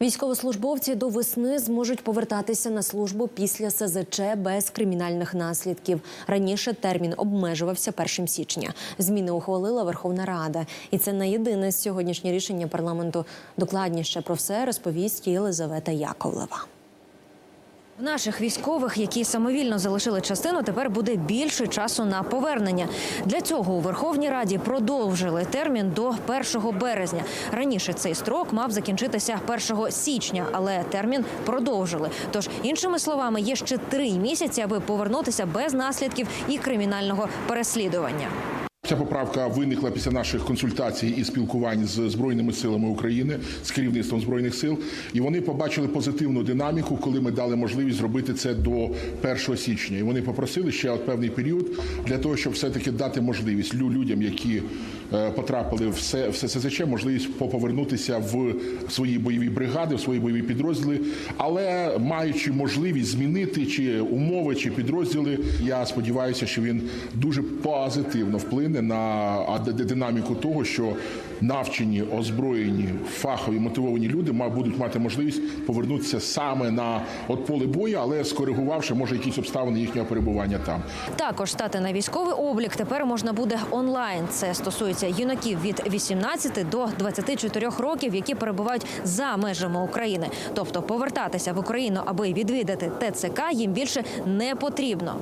Військовослужбовці до весни зможуть повертатися на службу після СЗЧ без кримінальних наслідків. Раніше термін обмежувався 1 січня. Зміни ухвалила Верховна Рада, і це не єдине сьогоднішнє рішення парламенту. Докладніше про все розповість Єлизавета Яковлева. Наших військових, які самовільно залишили частину, тепер буде більше часу на повернення. Для цього у Верховній Раді продовжили термін до 1 березня. Раніше цей строк мав закінчитися 1 січня, але термін продовжили. Тож, іншими словами, є ще три місяці, аби повернутися без наслідків і кримінального переслідування. Ця поправка виникла після наших консультацій і спілкувань з збройними силами України з керівництвом збройних сил, і вони побачили позитивну динаміку, коли ми дали можливість зробити це до 1 січня. І вони попросили ще от певний період для того, щоб все таки дати можливість лю- людям, які е, потрапили в СССР, можливість повернутися в свої бойові бригади, в свої бойові підрозділи, але маючи можливість змінити чи умови, чи підрозділи, я сподіваюся, що він дуже позитивно вплине на а, д- д- динаміку того, що навчені, озброєні, фахові, мотивовані люди будуть мати можливість повернутися саме на от поле бою, але скоригувавши може якісь обставини їхнього перебування там. Також стати на військовий облік тепер можна буде онлайн. Це стосується юнаків від 18 до 24 років, які перебувають за межами України. Тобто повертатися в Україну, аби відвідати ТЦК, їм більше не потрібно.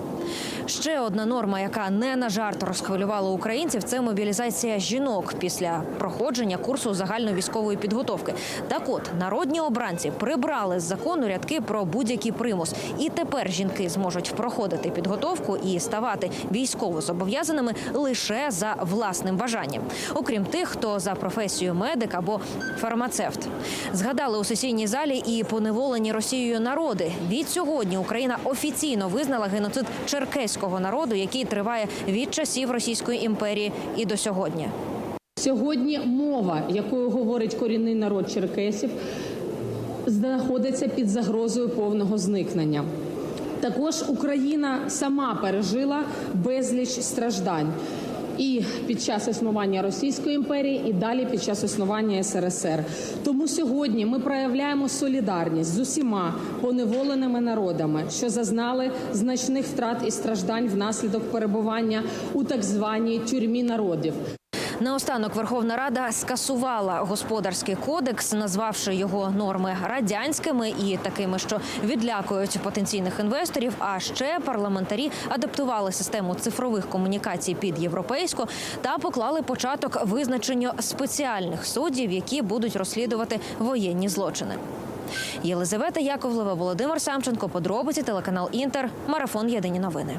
Ще одна норма, яка не на жарт розхвилювала українців, це мобілізація жінок після проходження курсу загальновійськової підготовки. Так от народні обранці прибрали з закону рядки про будь-який примус, і тепер жінки зможуть проходити підготовку і ставати військово зобов'язаними лише за власним бажанням, окрім тих, хто за професією медик або фармацевт. Згадали у сесійній залі і поневолені Росією народи. Від сьогодні Україна офіційно визнала геноцид черкеського народу, який триває від часів Російської імперії і до сьогодні. Сьогодні мова, якою говорить корінний народ черкесів, знаходиться під загрозою повного зникнення. Також Україна сама пережила безліч страждань і під час існування Російської імперії, і далі під час існування СРСР. Тому сьогодні ми проявляємо солідарність з усіма поневоленими народами, що зазнали значних втрат і страждань внаслідок перебування у так званій тюрмі народів. Наостанок Верховна Рада скасувала господарський кодекс, назвавши його норми радянськими і такими, що відлякують потенційних інвесторів. А ще парламентарі адаптували систему цифрових комунікацій під європейську та поклали початок визначенню спеціальних суддів, які будуть розслідувати воєнні злочини. Єлизавета Яковлева, Володимир Самченко, подробиці телеканал Інтер, марафон Єдині новини.